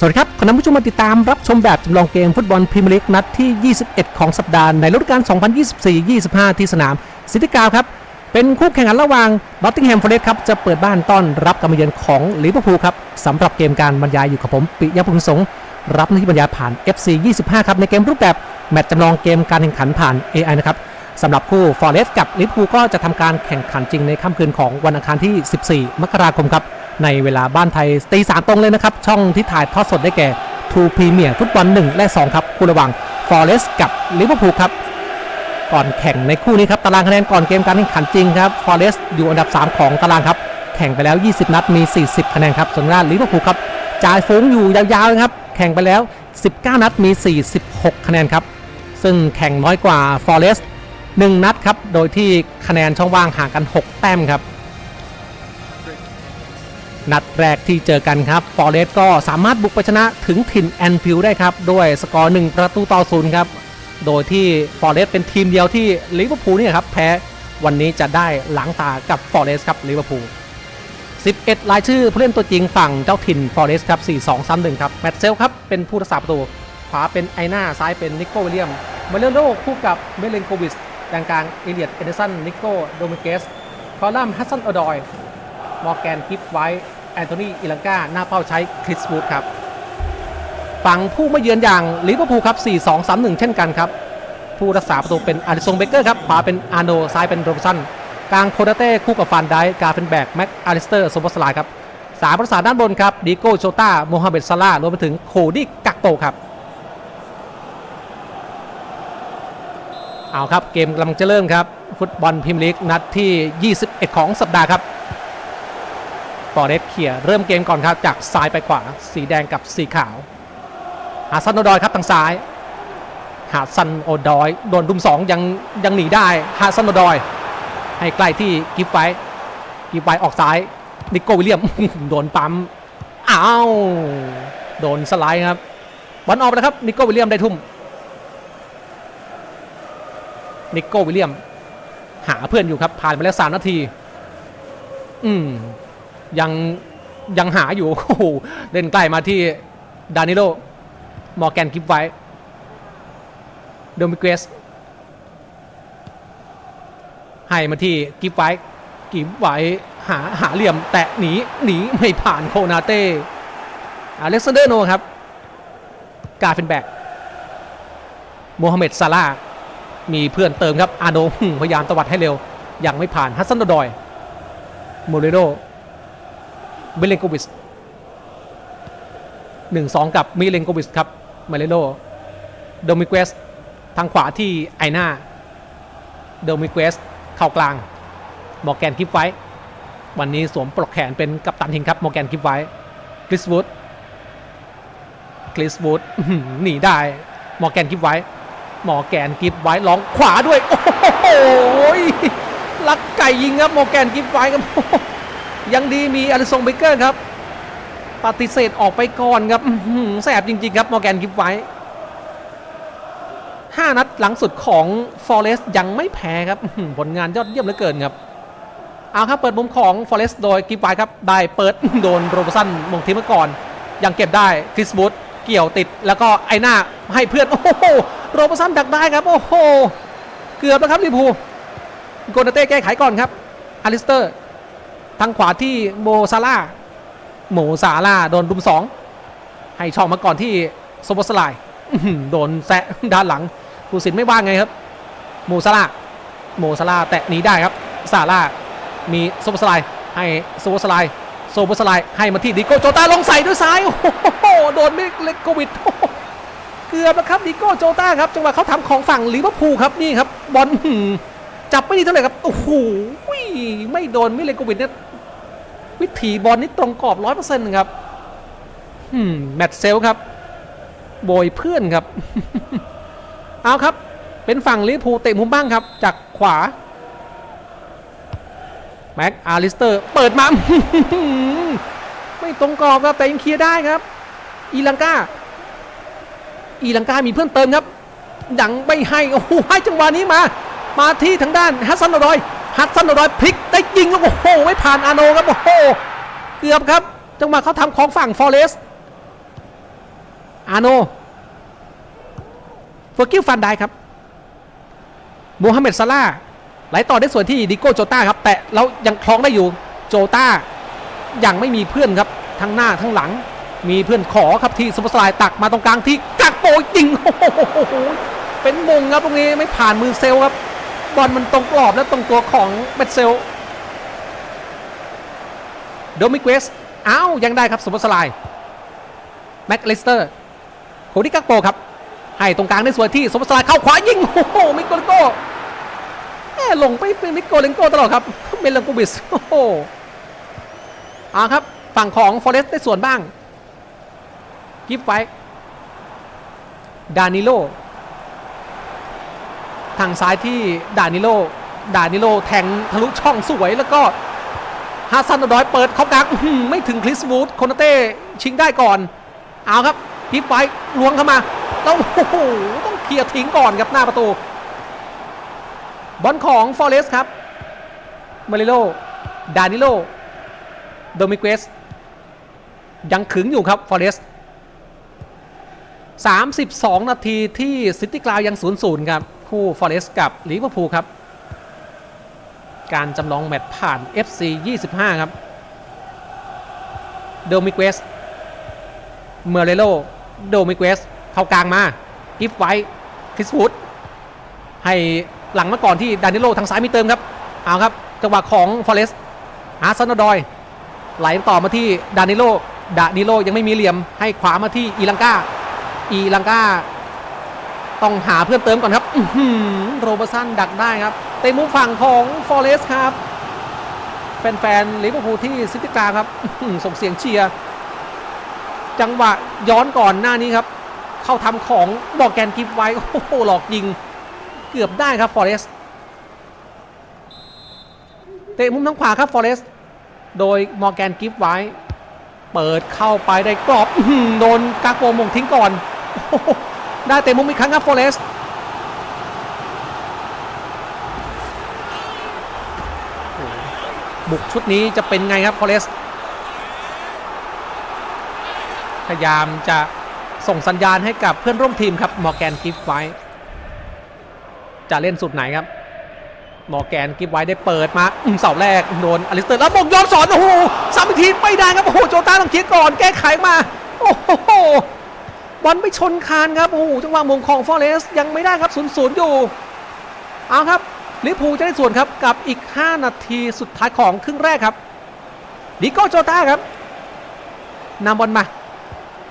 สวัสดีครับขณะผู้ชมมาติดตามรับชมแบบจำลองเกมฟุตบอลพรีเมียร์ลีกนัดที่ 21 ของสัปดาห์ในฤดูกาล 2024-25 ที่สนามซิตี้กาวครับ เป็นคู่แข่งขันระหว่างนอตติงแฮมฟอร์เรสครับ จะเปิดบ้านต้อนรับการมาเยือนของลิเวอร์พูลครับสำหรับเกมการบรรยายอยู่กับผมปิยะพุงสงรับหน้าที่บรรยายผ่าน FC 25 ครับ ในเกมรูปแบบแมตช์จำลองเกมการแข่งขันผ่าน AI นะครับสำหรับคู่ฟอร์เรสกับลิเวอร์พูลก็จะทำการแข่งขันจริงในค่ำคืนของวันอังคารที่ 14 มกราคมครับ ในเวลาบ้านไทยตีสามตรงเลยนะครับ ช่องที่ถ่ายทอดสดได้แก่ทูพรีเมียร์ฟุตบอล1และ 2 ครับ คู่ระหว่างฟอร์เรสกับลิเวอร์พูลครับ ก่อนแข่งในคู่นี้ครับ ตารางคะแนนก่อนเกมการแข่งขันจริงครับฟอร์เรสอยู่อันดับ 3 ของตารางครับ แข่งไปแล้ว 20 นัดมี 40 คะแนนครับส่วนด้านลิเวอร์พูลครับจ่ายฟุ้งอยู่ยาวๆครับ แข่งไปแล้ว 19 นัดมี 46 คะแนนครับ ซึ่งแข่งน้อยกว่าฟอร์เรสต์1นัดครับ โดยที่คะแนนช่องว่างห่างกัน 6 แต้มครับ นัดแรกที่เจอกันครับฟอเรสต์ก็สามารถบุกไปชนะถึงถิ่นแอนฟิลได้ครับ ด้วยสกอร์1ประตูต่อศูนย์ครับ โดยที่ฟอเรสต์เป็นทีมเดียวที่ลิเวอร์พูลเนี่ยครับแพ้วันนี้จะได้หลังตากับฟอเรสต์ครับลิเวอร์พูล11 รายชื่อผู้เล่นตัวจริงฝั่งเจ้าถิ่นฟอเรสต์ครับ 4-2-3-1 ครับ แมตเซลครับ เป็นผู้รักษาประตู ขวาเป็นไอน่าซ้ายเป็นนิโก้วิลเลียมมาเรโลคู่กับเมเลนโควิสกลางกลางเอเลียดเอเดสันนิโก้โดมิเกสคอลัมฮัสซันอดอย มอร์แกนกิฟไว อนโทนีอิลังกาหน้าเป้าใช้คริสวูดครับฝั่งผู้มาเยือนอย่างลิเวอร์พูลครับ 4-2-3-1 เช่นกันครับ ผู้รักษาประตูเป็นอาริซงเบเกอร์ครับขวาเป็นอาร์โนซ้ายเป็นโรบสันกลางโคดาเต้คู่กับฟานไดกาเฟนแบกแม็กอาริสเตอร์โซบอสลายครับสามประสานด้านบนครับดิโก้โชต้าโมฮัมเหม็ดซาลารวมไปถึงโคดี้กักโตครับเอาครับเกมกำลังจะเริ่มครับ ฟุตบอลพรีเมียร์ลีกนัดที่ 21 ของสัปดาห์ครับ ฟอเรสเขี่ยเริ่มเกมก่อนครับจากซ้ายไปขวา สีแดงกับสีขาวหาซันโอดอยครับทางซ้าย หาซันโอดอยโดนรุมสองยังยังหนีได้หาซันโอดอย ให้ใกล้ที่กิฟไว้กิฟไว้ออกซ้ายนิโก้วิลเลียมโดนปั๊มอ้าวโดนสไลด์ครับบอลออกนะครับนิโก้วิลเลียมได้ทุ่มนิโก้วิลเลียม หาเพื่อนอยู่ครับผ่านไปแล้วสามนาที อืม ยังยังหาอยู่โอ้โหเล่นใกล้มาที่ดานิโลมอร์แกนกิฟไว้โดมิเกสให้มาที่กิฟไว้กิฟไว้หาหาเหลี่ยมแตะหนีหนีไม่ผ่านโคนาเต้อเล็กซานเดอร์โนครับกาเฟนแบกโมฮัมเหม็ดซาลามีเพื่อนเติมครับอาโนพยายามตวัดให้เร็ว ยังไม่ผ่านฮัสซันโดดอยโมเรโด เบเลนโกวิสหนึ่งสองกับมิเลนโกวิสครับมาเลโดโดมิเกสทางขวาที่ไอหน้าโดมิเกสเข้ากลางมอร์แกนคิปไว้ วันนี้สวมปลอกแขนเป็นกัปตันทีมครับมอร์แกนคิปไว้คริสวูดคริสวูดหนีได้มอร์แกนคิปไว้มอร์แกนกิฟไว้ลองขวาด้วย โอ้โหลักไก่ยิงครับมอร์แกนกิฟไว้ครับ ยังดีมีอลิซงเบเกอร์ครับ ปฏิเสธออกไปก่อนครับแสบจริง ๆ ครับมอร์แกนกิฟไว้ 5 นัดหลังสุดของฟอเรสต์ยังไม่แพ้ครับผลงานยอดเยี่ยมเหลือเกินครับ เอาครับเปิดมุมของฟอเรสต์โดยกิฟไว้ครับ ได้เปิดโดนโรบสันมงทีมมาก่อน ยังเก็บได้คริสบูธเกี่ยวติดแล้วก็ไอหน้าให้เพื่อน โอ้โหโรบสันดักได้ครับ โอ้โห เกือบแล้วครับลิพูโกนาเต้แก้ไขก่อนครับอาริสเตอร์ ทางขวาที่โมซาลาโมซาลาโดนรุมสองให้ช่องมาก่อนที่โซโบสไลโดนแซะด้านหลังผู้สินไม่ว่าไงครับโมซาลาโมซาลาแตะหนีได้ครับซาลามีโซโบสไลให้โซโบสไลโซโบสไลให้มาที่ดิโก้โจตาลงใส่ด้วยซ้ายโอ้โหโดนมิเลโกวิดเกือบแล้วครับดิโก้โจตาครับจังหวะเขาทำของฝั่งลิเวอร์พูลครับนี่ครับบอลจับไม่ดีเท่าไหร่ครับโอ้โหไม่โดนมิเลโกวิดเนี่ย วิถีบอลนี่ตรงกรอบร้อยเปอร์เซ็นต์ครับแมตช์เซลครับ โบยเพื่อนครับ เอาครับ เป็นฝั่งลิเวอร์พูลเตะมุมบ้างครับ จากขวา แม็กอาริสเตอร์ เปิดมา ไม่ตรงกรอบครับ แต่ยังเคลียร์ได้ครับ อีลังกาอีลังกามีเพื่อนเติมครับยังไม่ให้ โอ้โหให้จังหวะนี้มา มาที่ทางด้านฮัสซันอดอย ฮัตสันอดอยพลิกได้ยิงแล้วโอ้โหไม่ผ่านอาโนครับโอ้โหเกือบครับ จังหวะเขาทำของฝั่งฟอเรสอาโนเฟอร์กิลฟันได้ครับโมฮัมเหม็ดซาร่าไหลต่อได้ส่วนที่ดิโก้โจต้าครับแต่เรายังคล้องได้อยู่โจต้ายังไม่มีเพื่อนครับทั้งหน้าทั้งหลัง มีเพื่อนขอครับที่ซุปเปอร์สไลด์ตักมาตรงกลางที่กักโปจริงโอ้โหเป็นมงครับตรงนี้ไม่ผ่านมือเซลครับ บอลมันตรงกรอบและตรงตัวของเบดเซลโดมิเกสอ้าวยังได้ครับซุปเปอร์สลด์แม็กลิสเตอร์โคดิกักโปครับ ให้ตรงกลางได้สวยที่ซุปเปอร์สลด์เข้าขวายิง โอ้โหมิโกเลโกแหม่หลงไปเป็นมิโกเลโกตลอดครับ เมลังกูบิส โอ้โหอ่าครับ ฝั่งของฟอเรสต์ได้ส่วนบ้างกิฟไฟดานิโล ทางซ้ายที่ดานิโลดานิโลแทงทะลุช่องสวยแล้วก็ฮาซันอดอยเปิดเข้ากลางไม่ถึงคริสวูดโคนาเต้ชิงได้ก่อน เอาครับกิฟไฟล้วงเข้ามาแล้วโอ้โหต้องเคลียร์ทิ้งก่อนครับหน้าประตู บอลของฟอเรสครับมาริโลดานิโลโดมิเกสยังขึงอยู่ครับฟอเรส32 นาทีที่ซิตี้กราวยัง 0-0 ครับ คู่ฟอเรสต์กับลิเวอร์พูลครับ การจำลองแมตช์ผ่าน FC 25 ครับโดมิเกสเมเรโลโดมิเกสเข้ากลางมากิฟไว้คริสวูดให้หลังมาก่อนที่ดานิโลทางซ้ายมีเติมครับ เอาครับ จังหวะของฟอเรสอาร์ซันดอย ไหลต่อมาที่ดานิโลดานิโลยังไม่มีเหลี่ยมให้ขวามาที่อีลังกาอีลังกา ต้องหาเพื่อนเติมก่อนครับโรเบอร์สันดักได้ครับเตะมุมฝั่งของฟอเรสครับแฟนๆลิเวอร์พูลที่ซิตี้กาครับส่งเสียงเชียร์จังหวะย้อนก่อนหน้านี้ครับ เข้าทำของบอกแกนกิฟไว้โอ้โหหลอกยิงเกือบได้ครับฟอเรสเตะมุมทางขวาครับฟอเรสโดยมอร์แกนกิฟไว้เปิดเข้าไปได้กรอบโดนกาโกมงทิ้งก่อน ได้เตะมุมอีกครั้งครับฟอเรสบุกชุดนี้จะเป็นไงครับฟอเรสพยายามจะส่งสัญญาณให้กับเพื่อนร่วมทีมครับมอร์แกนกิฟไว้ จะเล่นสุดไหนครับมอร์แกนกิฟไว้ได้เปิดมาอืมเสาแรกโดนอลิสเตอร์แล้วบงย้อนสอนโอ้โหสามอีกทีไม่ได้ครับโอ้โหโจต้าต้องเคลียร์ก่อนแก้ไขมา โอ้โห บอลไปชนคานครับโอ้โหจังหวะมงของฟอเรสยังไม่ได้ครับศูนย์ศูนย์อยู่เอาครับลิพูจะได้ส่วนครับกับอีก 5 นาทีสุดท้ายของครึ่งแรกครับดิโก้โจต้าครับนำบอลมา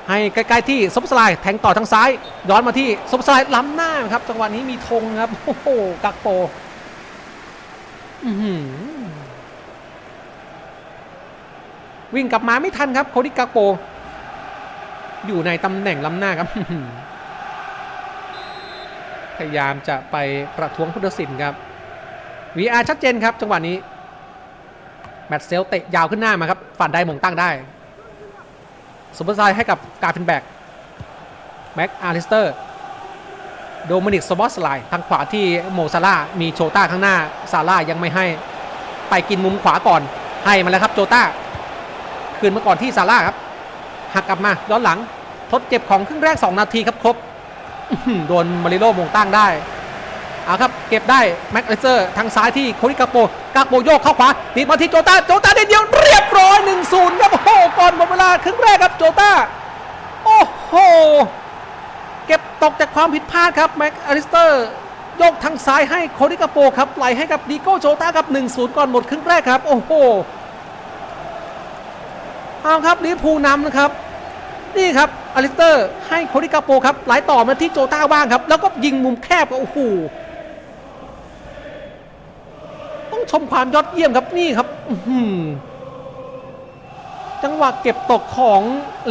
ให้ใกล้ๆที่ซุปเปอร์สไลด์แทงต่อทางซ้าย ย้อนมาที่ซุปเปอร์สไลด์ล้ำหน้าครับ จังหวะนี้มีธงครับโอ้โหกักโปอือวิ่งกลับมาไม่ทันครับโคดิกาโป อยู่ในตำแหน่งล้ำหน้าครับพยายามจะไปประท้วงพุทธศิลป์ครับ VR ชัดเจนครับ จังหวะนี้ แมตช์เซลเตะยาวขึ้นหน้ามาครับฝันได้มงตั้งได้ซุปเปอร์ไซด์ให้กับกาฟินแบกแม็กอาริสเตอร์โดมินิกสบอสไลน์ทางขวาที่โมซาร่ามีโชต้าข้างหน้า ซาร่ายังไม่ให้ไปกินมุมขวาก่อน ให้มาแล้วครับโจต้า คืนมาก่อนที่ซาร่าครับ หักกลับมาย้อนหลัง ทดเจ็บของครึ่งแรก 2 นาทีครับครบโดนมาริโลมงตั้งได้เอาครับเก็บได้แม็กเลเซอร์ทางซ้ายที่โคริกาโปกาโปโยกเข้าขวาตีมาที่โจตาโจตาได้เดียวเรียบร้อย1-0ครับโอ้โหก่อนหมดเวลาครึ่งแรกครับโจตาโอ้โหเก็บตกจากความผิดพลาดครับแม็กอลิสเตอร์โยกทางซ้ายให้โคดิกาโปครับไหลให้กับดิโก้โจตาครับ 1-0 ก่อนหมดครึ่งแรกครับ โอ้โหเอาครับลิเวอร์พูลนำนะครับ นี่ครับ อลิสเตอร์ ให้โคดิกาโปครับไหลต่อมาที่โจต้าบ้างครับ แล้วก็ยิงมุมแคบก็โอ้โหต้องชมความยอดเยี่ยมครับนี่ครับจังหวะเก็บตกของ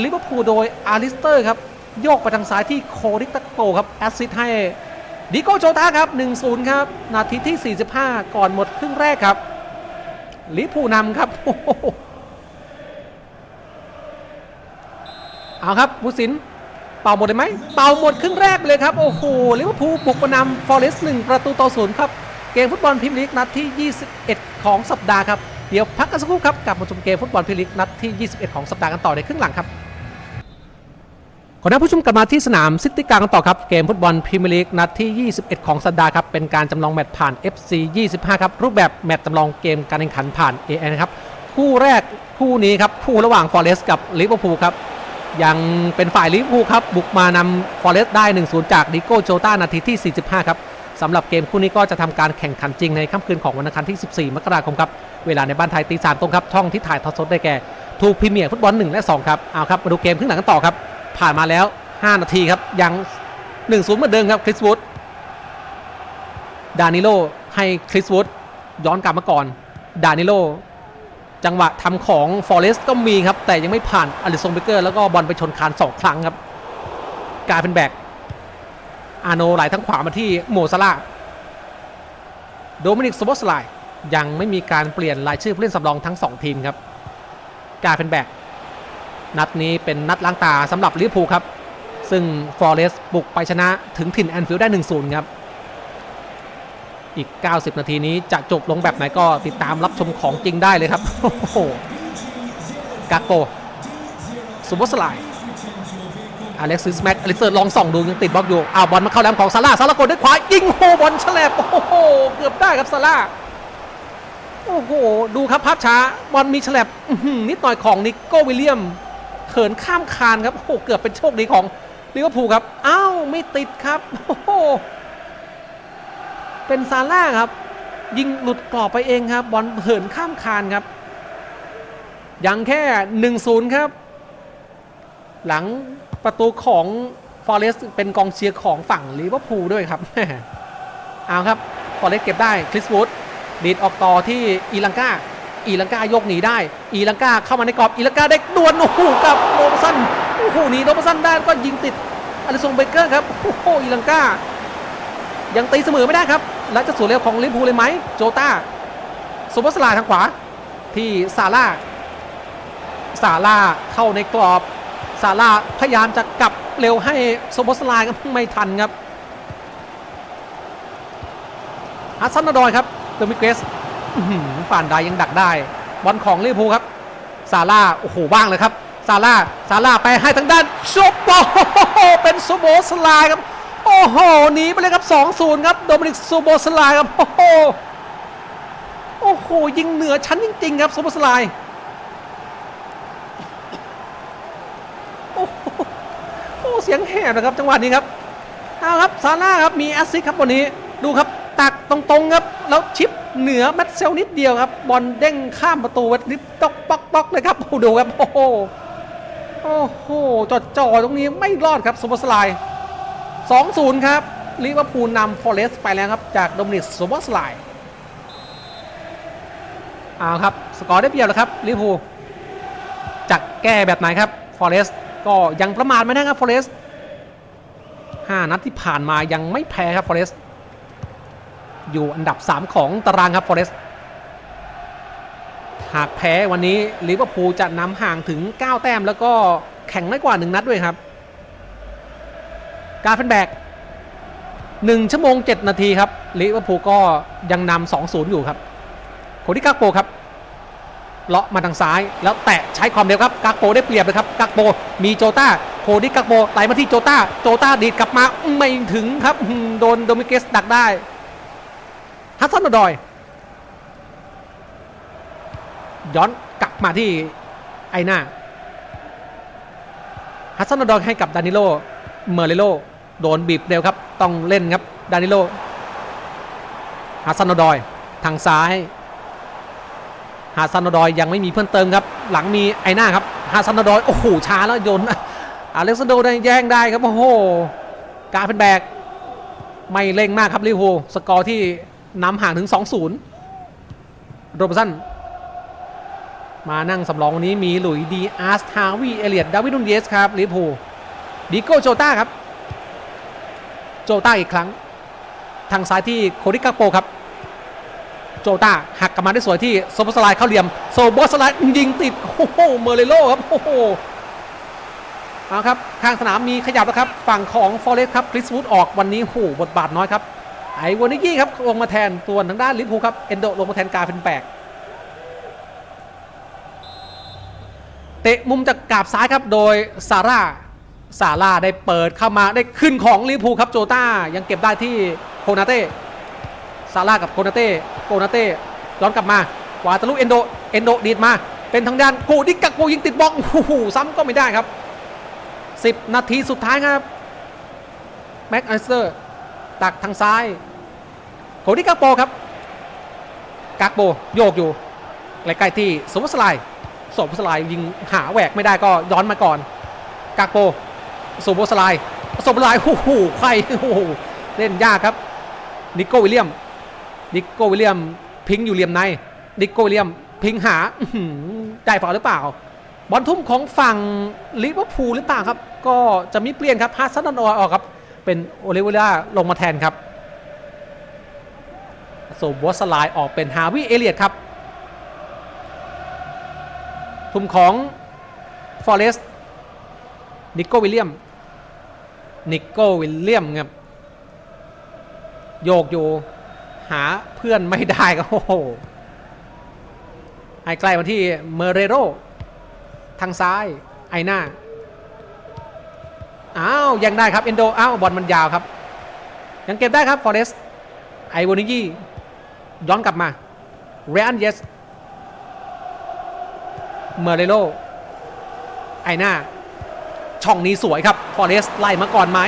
ลิเวอร์พูลโดยอาริสเตอร์ครับโยกไปทางซ้ายที่โคดิกาโปครับแอสซิสต์ให้ดิโกโจต้าครับ 1-0 ครับ นาทีที่ 45 ก่อนหมดครึ่งแรกครับลิเวอร์พูลนำครับ เอาครับผู้สินเป่าหมดเลยไหมเป่าหมดครึ่งแรกเลยครับ โอ้โหลิเวอร์พูลบุกมานำฟอเรสต์หนึ่งประตูต่อศูนย์ครับ เกมฟุตบอลพรีเมียร์ลีกนัดที่ 21 ของสัปดาห์ครับ เดี๋ยวพักกันสักครู่ครับกลับมาชมเกมฟุตบอลพรีเมียร์ลีกนัดที่ 21 ของสัปดาห์กันต่อในครึ่งหลังครับขอท่านผู้ชมกลับมาที่สนามซิตี้กลางกันต่อครับ เกมฟุตบอลพรีเมียร์ลีกนัดที่ 21 ของสัปดาห์ครับ เป็นการจำลองแมตช์ผ่าน FC 25 ครับ รูปแบบแมตช์จำลองเกมการแข่งขันผ่าน AN นะครับ คู่แรกคู่นี้ครับ คู่ระหว่างฟอเรสต์กับลิเวอร์พูลครับ ยังเป็นฝ่ายลิเวอร์พูลครับ บุกมานำฟอเรสต์ได้ 1-0 จากดิโก้โจต้านาทีที่ 45 ครับสำหรับเกมคู่นี้ก็จะทำการแข่งขันจริงในค่ำคืนของวันอังคารที่ 14 มกราคมครับ เวลาในบ้านไทยตีสามตรงครับช่องที่ถ่ายทอดสดได้แก่ทูพรีเมียร์ฟุตบอล1และ2ครับเอาครับมาดูเกมครึ่งหลังกันต่อครับ ผ่านมาแล้ว 5 นาทีครับยัง 1-0 เหมือนเดิมครับคริสวูดดานิโลให้คริสวูดย้อนกลับมาก่อนดานิโล จังหวะทำของฟอเรสต์ก็มีครับ แต่ยังไม่ผ่านอลิซงเบเกอร์แล้วก็บอลไปชนคานสองครั้งครับ กลายเป็นแบกอาโนไหลทั้งขวามาที่โมซาลาโดมินิกสโบสไลยังไม่มีการเปลี่ยนรายชื่อผู้เล่นสำรองทั้ง 2 ทีมครับกลายเป็นแบกนัดนี้เป็นนัดล้างตาสำหรับลิเวอร์พูลครับ ซึ่งฟอเรสต์บุกไปชนะถึงถิ่นแอนฟิลด์ได้ 1-0 ครับ อีก 90 นาทีนี้จะจบลงแบบไหนก็ติดตามรับชมของจริงได้เลยครับ โอ้โหกาโกซูโบสไลอเล็กซิสแม็กอลิเซอร์ลองส่องดูยังติดบล็อกอยู่อ้าวบอลมาเข้าแหลมของซาร่าซาร่ากดด้วยขวายิงโหบอลฉลบโอ้โหเกือบได้ครับซาร่าโอ้โห ดูครับภาพช้าบอลมีฉลบนิดหน่อยของนิโก้วิลเลียมเขินข้ามคานครับโอ้โหเกือบเป็นโชคดีของลิเวอร์พูลครับอ้าวไม่ติดครับโอ้โห เป็นซาร่าครับ ยิงหลุดกรอบไปเองครับ บอลเหินข้ามคานครับ ยังแค่ 1-0 ครับ หลังประตูของฟอเรสต์เป็นกองเชียร์ของฝั่งลิเวอร์พูลด้วยครับเอาครับฟอเรสต์เก็บได้คริสวูดดีดออกต่อที่อีลังกาอีลังกายกหนีได้ อีลังกาเข้ามาในกรอบ อีลังกาได้ดวลโอ้โหกับโรบสันโอ้โหหนีโรบสันได้ก็ยิงติดอลิซงเบเกอร์ครับโอ้โหอีลังกายังตีเสมอไม่ได้ครับ และจะสวนเร็วของลิเวอร์พูเลยไหมโจตาซูเปอร์สลาทางขวา ที่ซาร่าซาร่าเข้าในกรอบซาร่าพยายามจะกลับเร็วให้โซโบสไลน์ก็ไม่ทันครับฮัสซันนาดอยครับเดมิเกรสฝ่านไดยังดักได้บอลของลิเวอร์พูลครับซาร่าโอ้โหว่างเลยครับซาร่าซาร่าไปให้ทางด้านโชบอลเป็นโซโบสลน์ครับ โอ้โหหนีไปเลยครับ 2-0 ครับโดมินิกโซโบสไลน์ครับโอ้โหโอ้โหยิงเหนือชั้นจริง ๆ ครับโซโบสไลน์โอ้โหเสียงแหบนะครับจังหวะนี้ครับเอาครับซาร่าครับมีแอสซิสครับวันนี้ดูครับตักตรงๆครับแล้วชิปเหนือแมตเซลนิดเดียวครับบอลเด้งข้ามประตูวัดนิดตอกปอกปอกเลยครับโอ้โหดูครับโอ้โหโอ้โหจอดจ่อตรงนี้ไม่รอดครับซูเปอร์สไลด์ 2-0 ครับลิเวอร์พูลนำฟอเรสต์ไปแล้วครับ จากโดมินิกซูเปอสไลด์เอาครับ สกอร์ได้เปรียบแล้วครับลิเวอร์พูลจะแก้แบบไหนครับฟอเรสต์ก็ยังประมาทไม่ได้ครับฟอเรสต์ห้านัดที่ผ่านมายังไม่แพ้ครับฟอเรสต์อยู่อันดับ 3 ของตารางครับฟอเรสต์หากแพ้วันนี้ลิเวอร์พูลจะนำห่างถึง 9 แต้มแล้วก็แข่งน้อยกว่า 1 นัดด้วยครับ การเฟนแบก1ชั่วโมง7นาทีครับลิเวอร์พูลก็ยังนำ2-0อยู่ครับโคดิกาโกครับเลาะมาทางซ้ายแล้วแตะใช้ความเร็วครับกากโปได้เปรียบเลยครับกากโปมีโจต้าโคดิกากโปไหลมาที่โจต้าโจต้าดีดกลับมาไม่ถึงครับโดนโดมิเกสดักได้ฮัสซันโอดอยย้อนกลับมาที่ไอหน้าฮัสซันโอดอยให้กับดานิโลเมอร์เรโล โดนบีบเร็วครับ ต้องเล่นครับ ดานิโลฮัสซันโอดอยทางซ้ายฮาซันโนดอยยังไม่มีเพิ่มเติมครับ หลังมีไอหน้าครับฮาซันโนดอยโอ้โหช้าแล้วโยนอเล็กซานโดได้แย่งได้ครับโอ้โหการเป็นแบกไม่เร่งมากครับลิเวอร์พูลสกอร์ที่นำห่างถึง 2-0 โรบสันมานั่งสำรองวันนี้มีหลุยดีอาร์ส ฮาวี เอเลียดดาวิดนุนเยสครับลิเวอร์พูลดิโก้โจต้าครับ โจต้าอีกครั้ง ทางซ้ายที่โคดิกาโปครับ โจต้าหักกลับมาได้สวยที่โซโบสไลเข้าเหลี่ยมโซโบสไลยิงติดโอ้โหเมอร์เรโลครับโอ้โหเอาครับข้างสนามมีขยับแล้วครับ ฝั่งของฟอเรสครับคริสวูดออกวันนี้โหบทบาทน้อยครับไอวานิกี้ครับลงมาแทนตัวนทางด้านลิเวอร์พูครับเอนโดลงมาแทนกาเป็นแปลกเตะมุมจากกาบซ้ายครับโดยซาร่า ซาร่าได้เปิดเข้ามาได้ขึ้นของลิพูครับโจต้า ยังเก็บได้ที่โคนาเต้ซาร่ากับโคนาเต้โคนาเต้ย้อนกลับมากวาดทะลุเอนโดเอนโดดีดมา เป็นทางด้านโกดิกักโกยิงติดบล็อกโอ้โหซ้ำก็ไม่ได้ครับ 10 นาทีสุดท้ายครับแม็กอลิสเตอร์ตักทางซ้ายโกดิกักโปครับกักโปโยกอยู่ใกล้ๆที่สมสลายสมสลายยิงหาแหวกไม่ได้ก็ย้อนมาก่อนกากโป สูโบสไลด์สบลายโอ้โหใครโอ้โหเล่นยากครับนิโก้วิลเลียมนิโก้วิลเลียมพิงอยู่เหลี่ยมในนิโก้วิลเลียมพิงหาอื้อหือได้ฝ่าหรือเปล่า บอลทุ่มของฝั่งลิเวอร์พูลหรือเปล่าครับ ก็จะมีเปลี่ยนครับฮัสซันนอออกครับ เป็นโอลิเวล่าลงมาแทนครับสูโบสไลด์ออกเป็นฮาวิเอเลียตครับ ทุ่มของฟอเรสต์นิโก้วิลเลียม นิโก้วิลเลียมครับโยกอยู่หาเพื่อนไม่ได้ครับโอ้โหให้ใกล้มาที่เมเรโรทางซ้ายไอหน้าอ้าวยังได้ครับเอนโดอ้าวบอลมันยาวครับ ยังเก็บได้ครับฟอเรสไอวอนิยี่ย้อนกลับมาเรอันเยสเมเรโรไอหน้า ช่องนี้สวยครับฟอเรสไล่มาก่อนไหม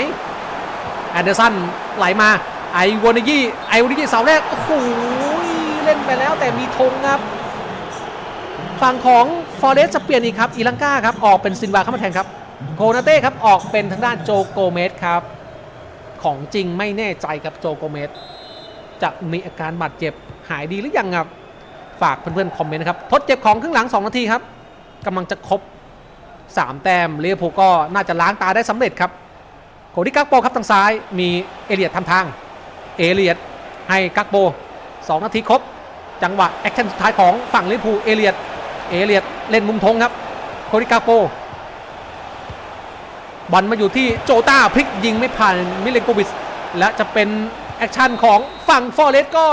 แอนเดอร์สันไหลมาไอวอนิกี้ไอวอนิกี้เสาแรกโอ้โหเล่นไปแล้วแต่มีธงครับฝั่งของฟอเรสจะเปลี่ยนอีกครับอีลังกาครับออกเป็นซินวาเข้ามาแทนครับโกนาเต้ครับออกเป็นทางด้านโจโกเมสครับของจริงไม่แน่ใจครับโจโกเมสจะมีอาการบาดเจ็บหายดีหรือยังครับฝากเพื่อนๆคอมเมนต์นะครับทดเจ็บของครึ่งหลัง 2 นาทีครับกำลังจะครบ 3 แต้มลิเวอร์พูลก็น่าจะล้างตาได้สำเร็จครับโคดิกักโปครับทางซ้ายมีเอเลียดทำทาง เอเลียดให้กักโป 2 นาทีครบ จังหวะแอคชั่นสุดท้ายของฝั่งลิเวอร์พูลเอเลียดเอเลียดเล่นมุมธงครับโคดิกักโปบอลมาอยู่ที่โจต้าพลิกยิงไม่ผ่านมิเลนโกวิชและจะเป็นแอคชั่นของฝั่งฟอร์เรสก็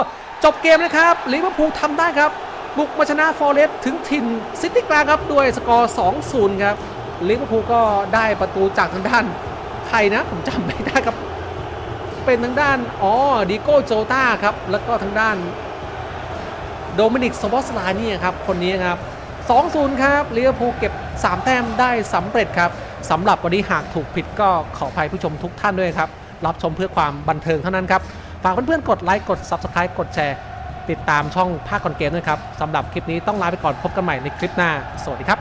จบเกมนะครับลิเวอร์พูลทำได้ครับ บุกมาชนะฟอร์เรสถึงถิ่นซิตี้กลางครับด้วยสกอร์ 2-0 ครับลิเวอร์พูลก็ได้ประตูจากทางด้านใครนะ ผมจำไม่ได้ครับ เป็นทางด้าน อ๋อดิโก้โจต้าครับ แล้วก็ทางด้าน โดมินิกสวอสลานี่ครับ คนนี้ครับ 2-0 ครับลิเวอร์พูลเก็บ 3 แต้มได้สำเร็จครับสำหรับวันนี้หากถูกผิดก็ขออภัยผู้ชมทุกท่านด้วยครับ รับชมเพื่อความบันเทิงเท่านั้นครับ ฝากเพื่อนๆกดไลค์กด Subscribe กดแชร์ ติดตามช่องภาคก่อนเกมด้วยครับสำหรับคลิปนี้ต้องลาไปก่อนพบกันใหม่ในคลิปหน้า สวัสดีครับ